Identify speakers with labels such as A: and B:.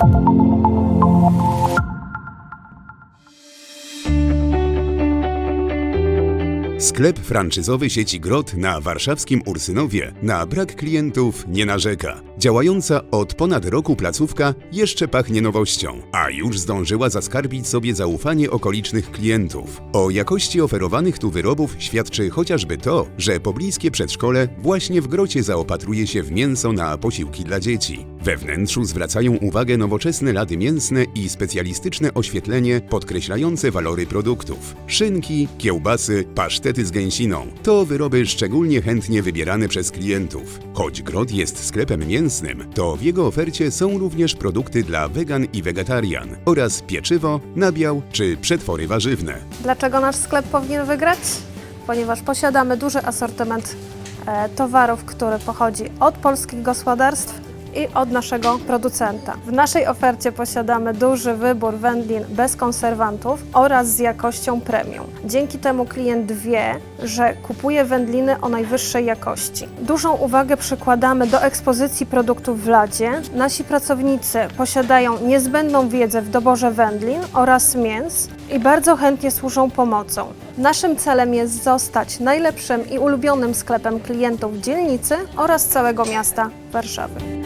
A: Thank you. Sklep franczyzowy sieci Grot na warszawskim Ursynowie na brak klientów nie narzeka. Działająca od ponad roku placówka jeszcze pachnie nowością, a już zdążyła zaskarbić sobie zaufanie okolicznych klientów. O jakości oferowanych tu wyrobów świadczy chociażby to, że pobliskie przedszkole właśnie w Grocie zaopatruje się w mięso na posiłki dla dzieci. We wnętrzu zwracają uwagę nowoczesne lady mięsne i specjalistyczne oświetlenie podkreślające walory produktów. Szynki, kiełbasy, pasztety z gęsiną to wyroby szczególnie chętnie wybierane przez klientów. Choć Grot jest sklepem mięsnym, to w jego ofercie są również produkty dla wegan i wegetarian oraz pieczywo, nabiał czy przetwory warzywne.
B: Dlaczego nasz sklep powinien wygrać? Ponieważ posiadamy duży asortyment e, towarów, który pochodzi od polskich gospodarstw i od naszego producenta. W naszej ofercie posiadamy duży wybór wędlin bez konserwantów oraz z jakością premium. Dzięki temu klient wie, że kupuje wędliny o najwyższej jakości. Dużą uwagę przykładamy do ekspozycji produktów w ladzie. Nasi pracownicy posiadają niezbędną wiedzę w doborze wędlin oraz mięs i bardzo chętnie służą pomocą. Naszym celem jest zostać najlepszym i ulubionym sklepem klientów dzielnicy oraz całego miasta Warszawy.